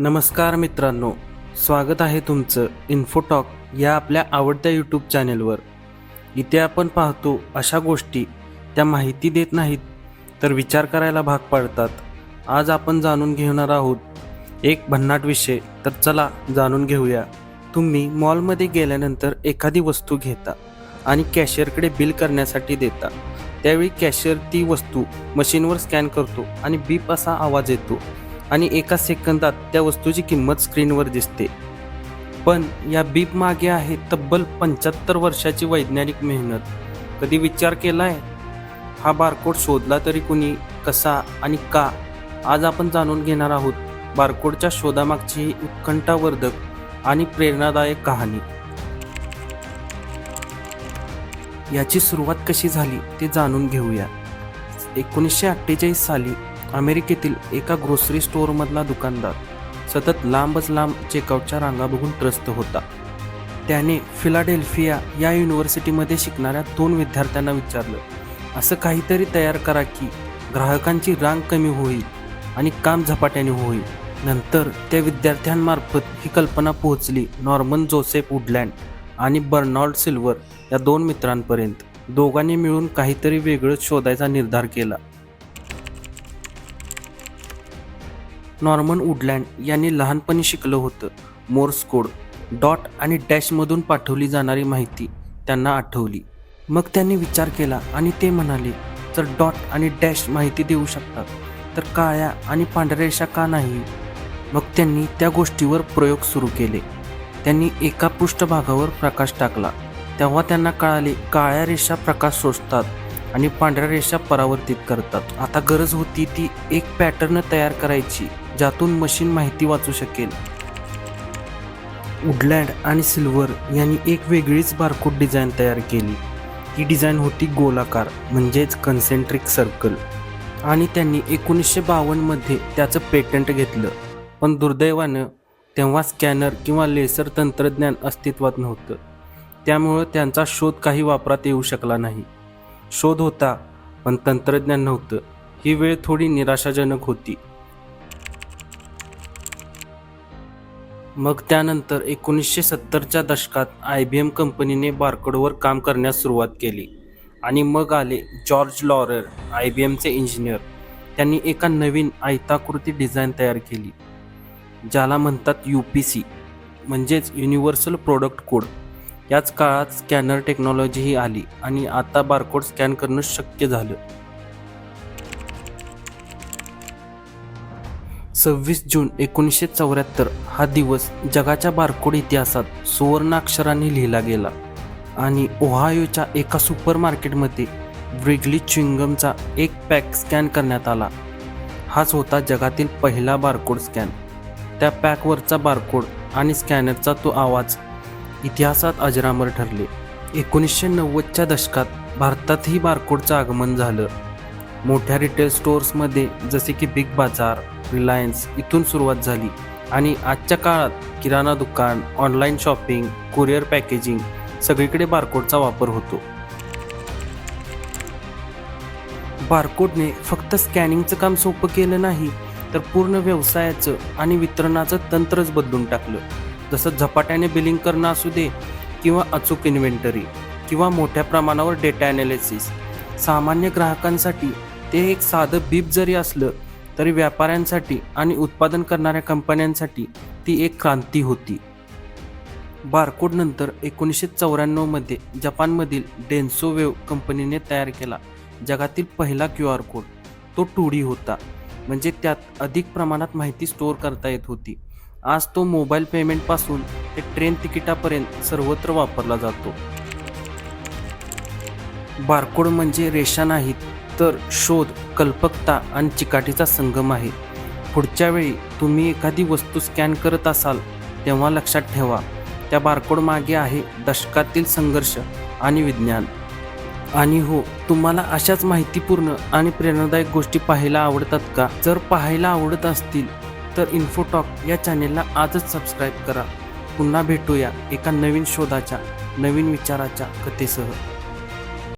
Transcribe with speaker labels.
Speaker 1: नमस्कार मित्रांनो स्वागत आहे तुमचं इन्फोटॉक या आपल्या आवडत्या यूट्यूब चॅनेलवर इथे आपण पाहतो अशा गोष्टी त्या माहिती देत नाहीत तर विचार करायला भाग पाडतात. आज आपण जाणून घेणार आहोत एक भन्नाट विषय तर चला जाणून घेऊया. तुम्ही मॉलमध्ये गेल्यानंतर एखादी वस्तू घेता आणि कॅशियरकडे बिल करण्यासाठी देता. त्यावेळी कॅशियर ती वस्तू मशीनवर स्कॅन करतो आणि बीप असा आवाज येतो. आणि एका सेकंदात त्या वस्तूची किंमत स्क्रीनवर दिसते. पण या बीप मागे आहे तब्बल पंच्याहत्तर वर्षाची वैज्ञानिक मेहनत. कधी विचार केलाय? हा बारकोड शोधला तरी कुणी कसा आणि का? आज आपण जाणून घेणार आहोत बारकोडच्या शोधामागची ही उत्कंठावर्धक आणि प्रेरणादायक कहाणी. याची सुरुवात कशी झाली ते जाणून घेऊया. एकोणीसशे अठ्ठेचाळीस साली अमेरिकेतील एका ग्रोसरी स्टोअरमधला दुकानदार सतत लांबच लांब चेकआउटच्या रांगा बघून त्रस्त होता. त्याने फिलाडेल्फिया या युनिव्हर्सिटीमध्ये शिकणाऱ्या दोन विद्यार्थ्यांना विचारलं असं काहीतरी तयार करा की ग्राहकांची रांग कमी होईल आणि काम झपाट्याने होईल. नंतर त्या विद्यार्थ्यांमार्फत ही कल्पना पोहोचली नॉर्मन जोसेफ वुडलँड आणि बर्नॉल्ड सिल्वर या दोन मित्रांपर्यंत. दोघांनी मिळून काहीतरी वेगळंच शोधायचा निर्धार केला. नॉर्मन वुडलँड यांनी लहानपणी शिकलं होतं. मोर्स कोड डॉट आणि डॅशमधून पाठवली जाणारी माहिती त्यांना आठवली. मग त्यांनी विचार केला आणि ते म्हणाले जर डॉट आणि डॅश माहिती देऊ शकतात तर काळ्या आणि पांढऱ्या रेषा का नाही? मग त्यांनी त्या गोष्टीवर प्रयोग सुरू केले. त्यांनी एका पृष्ठभागावर प्रकाश टाकला. तेव्हा त्यांना कळाले काळ्या रेषा प्रकाश शोषतात. आणि पांढऱ्या रेषा परावर्तित करतात. आता गरज होती ती एक पॅटर्न तयार करायची ज्यातून मशीन माहिती वाचू शकेल. वुडलँड आणि सिल्वर यांनी एक वेगळीच बारकोड डिझाईन तयार केली. ही डिझाईन होती गोलाकार म्हणजेच कन्सेंट्रिक सर्कल आणि त्यांनी एकोणीसशे बावन्नमध्ये त्याचं पेटंट घेतलं. पण दुर्दैवानं तेव्हा स्कॅनर किंवा लेसर तंत्रज्ञान अस्तित्वात नव्हतं. त्यामुळं त्यांचा शोध काही वापरात येऊ शकला नाही. शोध होता पण तंत्रज्ञान नव्हतं. ही वेळ थोडी निराशाजनक होती. मग त्यानंतर एकोणीसशे सत्तरच्या दशकात आय बी एम कंपनीने बारकोडवर काम करण्यास सुरुवात केली आणि मग आले जॉर्ज लॉरर आय बी एमचे इंजिनियर. त्यांनी एका नवीन आयताकृती डिझाईन तयार केली ज्याला म्हणतात यू पी सी म्हणजेच युनिव्हर्सल प्रोडक्ट कोड. याच काळात स्कॅनर टेक्नॉलॉजीही आली आणि आता बारकोड स्कॅन करणं शक्य झालं. सव्वीस जून एकोणीसशे चौऱ्याहत्तर हा दिवस जगाच्या बारकोड इतिहासात सुवर्णाक्षरांनी लिहिला गेला आणि ओहायोच्या एका सुपर मार्केटमध्ये व्रिगली च्विंगमचा एक पॅक स्कॅन करण्यात आला. हाच होता जगातील पहिला बारकोड स्कॅन. त्या पॅकवरचा बारकोड आणि स्कॅनरचा तो आवाज इतिहासात अजरामर ठरले. एकोणीसशे नव्वदच्या दशकात भारतातही बारकोडचं आगमन झालं. मोठ्या रिटेल स्टोअर्समध्ये जसे की बिग बाजार रिलायन्स इथून सुरुवात झाली. आणि आजच्या काळात किराणा दुकान ऑनलाईन शॉपिंग कुरिअर पॅकेजिंग सगळीकडे बारकोडचा वापर होतो. बारकोडने फक्त स्कॅनिंगचं काम सोपं केलं नाही तर पूर्ण व्यवसायाचं आणि वितरणाचं तंत्रच बदलून टाकलं. जसं झपाट्याने बिलिंग करणं असू दे किंवा अचूक इन्व्हेंटरी किंवा मोठ्या प्रमाणावर डेटा ॲनालिसिस सामान्य ग्राहकांसाठी ते एक साधं बीप जरी असलं तरी व्यापाऱ्यांसाठी आणि उत्पादन करणाऱ्या कंपन्यांसाठी ती एक क्रांती होती. बारकोड नंतर एकोणीसशे चौऱ्याण्णवमध्ये जपानमधील डेन्सोवेव कंपनीने तयार केला जगातील पहिला क्यू आर कोड. तो टू डी होता म्हणजे त्यात अधिक प्रमाणात माहिती स्टोअर करता येत होती. आज तो मोबाईल पेमेंटपासून ते ट्रेन तिकिटापर्यंत सर्वत्र वापरला जातो. बारकोड म्हणजे रेषा नाहीत तर शोध कल्पकता आणि चिकाटीचा संगम आहे. पुढच्या वेळी तुम्ही एखादी वस्तू स्कॅन करत असाल तेव्हा लक्षात ठेवा त्या बारकोड मागे आहे दशकातील संघर्ष आणि विज्ञान. आणि हो तुम्हाला अशाच माहितीपूर्ण आणि प्रेरणादायक गोष्टी पाहायला आवडतात का? जर पाहायला आवडत असतील तर इन्फोटॉक या चॅनेलला आजच सबस्क्राईब करा. पुन्हा भेटूया एका नवीन शोधाच्या नवीन विचाराच्या कथेसह.